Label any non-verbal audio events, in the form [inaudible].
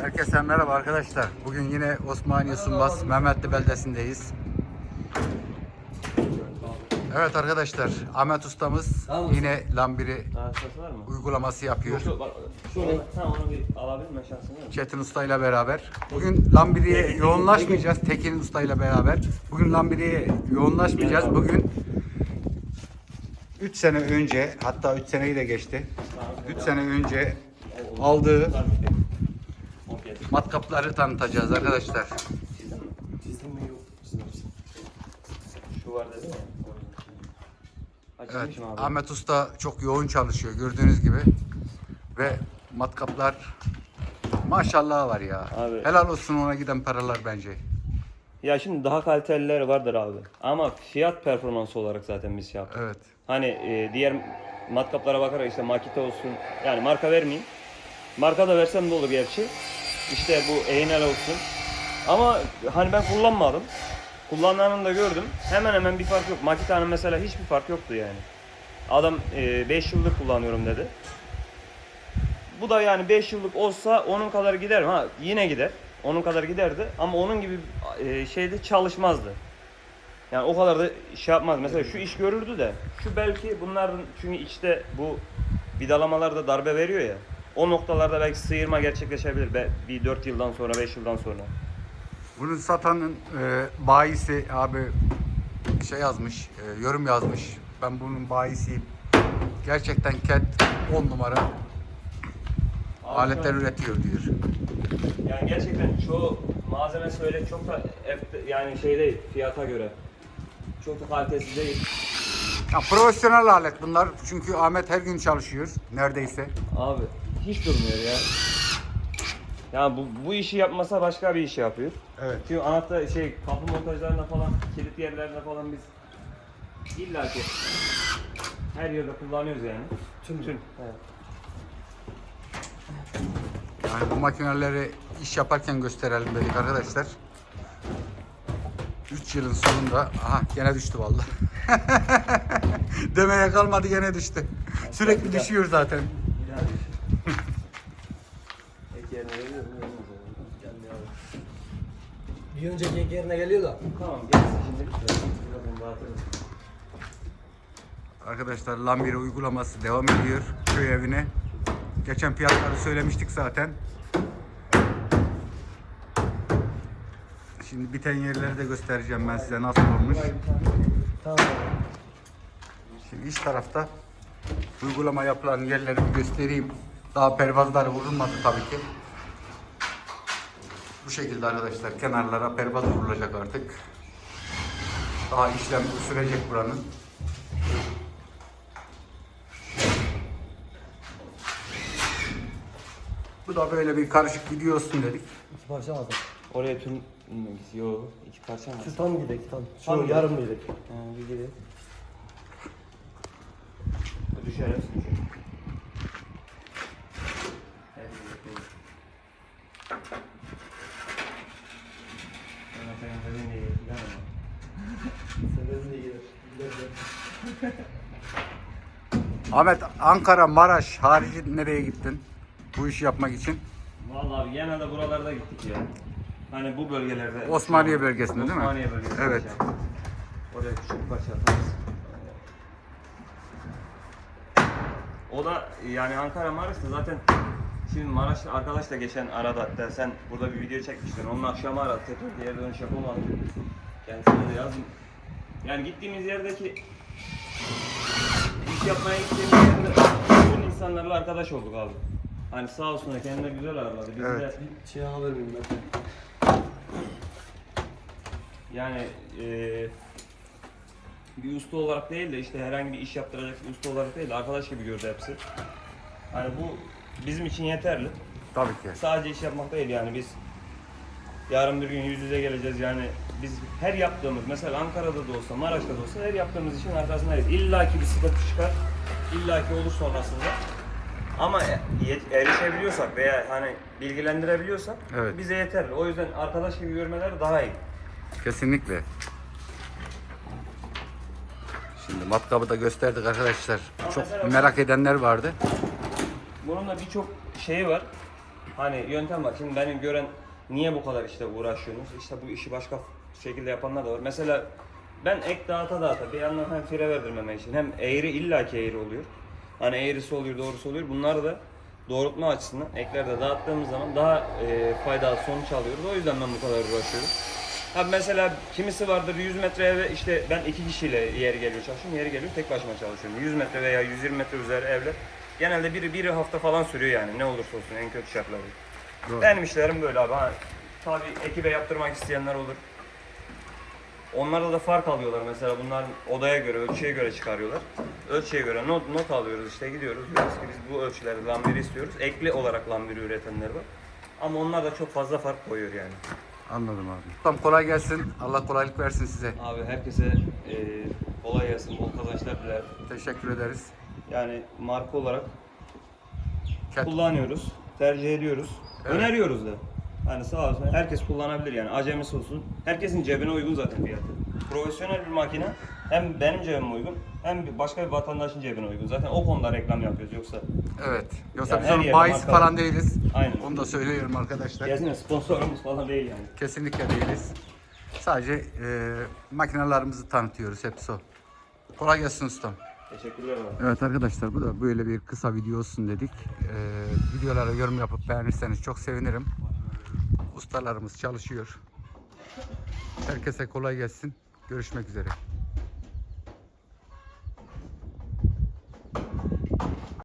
Herkese merhaba arkadaşlar. Bugün yine Osmaniye Sumbas Mehmetli beldesindeyiz. Evet arkadaşlar, Ahmet ustamız yine lambiri uygulaması yapıyor. Çetin Usta ile beraber. Bugün lambiriye yoğunlaşmayacağız Tekin Usta ile beraber. Bugün lambiriye yoğunlaşmayacağız. Bugün 3 sene önce, hatta 3 seneyi de geçti. 3 sene önce aldığı. Matkapları tanıtacağız arkadaşlar. Çizdin mi? Yok. Şu var dedi mi? Ha, Evet. Ahmet Usta çok yoğun çalışıyor gördüğünüz gibi. Ve matkaplar maşallah var ya. Abi. Helal olsun ona giden paralar bence. Ya şimdi daha kalitelileri vardır abi. Ama fiyat performansı olarak zaten biz şey yaptık. Evet. Hani e, diğer matkaplara bakarak işte Makita olsun. Yani marka vermeyeyim. Marka da versem de olur gerçi. İşte bu Einel olsun. Ama hani ben kullanmadım. Kullananını da gördüm. Hemen hemen bir fark yok. Makita'nın mesela hiçbir fark yoktu yani. Adam 5 yıldır kullanıyorum dedi. Bu da yani 5 yıllık olsa onun kadar gider mi? Ha yine gider. Onun kadar giderdi ama onun gibi e, şeyde çalışmazdı. Yani o kadar da şey yapmaz. Mesela şu iş görürdü de şu belki bunların çünkü içte bu vidalamalarda darbe veriyor ya. O noktalarda belki sıyırma gerçekleşebilir. Be- Bir 4 yıldan sonra 5 yıldan sonra. Bunu satanın e, bayisi abi şey yazmış, e, yorum yazmış. Ben bunun bayisiyim. Gerçekten Cat 10 numara aletler üretiyor diyor. Yani gerçekten çoğu malzemesi öyle çok da F- yani şey değil fiyata göre. Çok da kalitesiz değil. Ya, profesyonel alet bunlar. Çünkü Ahmet her gün çalışıyor neredeyse. Abi hiç durmuyor ya. Yani bu, bu işi yapmasa başka bir iş yapıyor. Evet. Çünkü anahtar şey kapı montajlarında falan kilit yerlerinde falan biz illa ki her yerde kullanıyoruz yani. Tüm tüm. Evet. Yani bu makineleri iş yaparken gösterelim dedik arkadaşlar. 3 yılın sonunda aha gene düştü vallahi. [laughs] Demeye kalmadı gene düştü. Sürekli düşüyor zaten. Bir daha düşün. Ek yerine veriyor mu? Vermez herhalde. Gelmiyor abi. Bir önceki ek yerine geliyor da. Tamam gelsin şimdi. Birazdan dağıtırız. Arkadaşlar Lambiri uygulaması devam ediyor köy evine. Geçen fiyatları söylemiştik zaten. Şimdi biten yerleri de göstereceğim ben size nasıl olmuş. Tamam. Şimdi iç tarafta uygulama yapılan yerleri göstereyim. Daha pervazları vurulmadı tabii ki. Bu şekilde arkadaşlar kenarlara pervaz vurulacak artık. Daha işlem sürecek buranın. Bu da böyle bir karışık video olsun dedik. İki parça aldım. Oraya tüm Yo iki parça mı? Şu tam gidek tam. Şu Tam yarım gidek. Ha, bir gidelim. Düşer hepsi İyi, iyi gelir. Ahmet Ankara, Maraş harici nereye gittin? Bu işi yapmak için. Vallahi genelde buralarda gittik ya. Hani bu bölgelerde. Osmaniye bölgesinde değil mi? Osmaniye bölgesinde. Evet. yani. Oraya küçük parça atarız. O da yani Ankara Maraş'ta zaten şimdi Maraş'ta arkadaş da geçen aradı hatta sen burada bir video çekmiştin. Onun akşamı aradı tekrar diğer dönüş yapamadı. Kendisine de yazdım. Yani gittiğimiz yerdeki iş yapmaya gittiğimiz yerde bütün insanlarla arkadaş olduk abi. Hani sağ olsunlar kendileri güzel ağırladı. Biz Evet. de Şey haber vereyim ben. Yani eee bir usta olarak değil de işte herhangi bir iş yaptıracak bir usta olarak değil de arkadaş gibi gördü hepsi. Hani bu bizim için yeterli. Tabii ki. Sadece iş yapmak değil yani biz yarın bir gün yüz yüze geleceğiz yani biz her yaptığımız mesela Ankara'da da olsa Maraş'ta da olsa her yaptığımız işin arkasındayız. İlla ki bir sıkıntı çıkar. İlla ki olur sonrasında. Ama e- erişebiliyorsak veya hani bilgilendirebiliyorsak Evet. bize yeterli. O yüzden arkadaş gibi görmeleri daha iyi. Kesinlikle. Şimdi matkabı da gösterdik arkadaşlar. Çok merak edenler vardı. Bunun da birçok şeyi var. Hani yöntem var. Şimdi benim gören niye bu kadar işte uğraşıyorsunuz? İşte bu işi başka şekilde yapanlar da var. Mesela ben ek dağıta dağıta bir yandan hem fire verdirmeme için hem eğri illaki eğri oluyor. Hani eğrisi oluyor, doğrusu oluyor. Bunları da doğrultma açısından eklerde dağıttığımız zaman daha e, faydalı sonuç alıyoruz. O yüzden ben bu kadar uğraşıyorum. Abi mesela kimisi vardır 100 metre eve işte ben iki kişiyle yeri geliyor çalışıyorum, yeri geliyor tek başıma çalışıyorum. 100 metre veya 120 metre üzeri evler genelde biri bir hafta falan sürüyor yani ne olursa olsun en kötü şartlarda. Doğru. Benim işlerim böyle abi. Ha, tabii ekibe yaptırmak isteyenler olur. Onlarda da fark alıyorlar mesela bunların odaya göre, ölçüye göre çıkarıyorlar. Ölçüye göre not, not alıyoruz işte gidiyoruz. Diyoruz ki biz bu ölçülerde lambiri istiyoruz. Ekli olarak lambiri üretenler var. Ama onlar da çok fazla fark koyuyor yani. Anladım abi. Tamam kolay gelsin. Allah kolaylık versin size. Abi herkese e, kolay gelsin, bol kazançlar diler. Teşekkür ederiz. Yani marka olarak Ket- kullanıyoruz, tercih ediyoruz, Evet. öneriyoruz da. Hani sağ olsun herkes kullanabilir yani acemisi olsun. Herkesin cebine uygun zaten fiyatı. Profesyonel bir makine hem benim cebime uygun hem bir- başka bir vatandaşın cebine uygun. Zaten o konuda reklam yapıyoruz yoksa Evet. Yoksa Yani biz her onun yerde bayisi falan değiliz. Aynen. Onu da söylüyorum arkadaşlar. kesin sponsorumuz falan değil yani. Kesinlikle değiliz. Sadece e, makinalarımızı tanıtıyoruz. Hepsi o. Kolay gelsin ustam. Teşekkürler abi. Evet arkadaşlar bu da böyle bir kısa video olsun dedik. Ee, videolara yorum yapıp beğenirseniz çok sevinirim. Ustalarımız çalışıyor. Herkese kolay gelsin. Görüşmek üzere.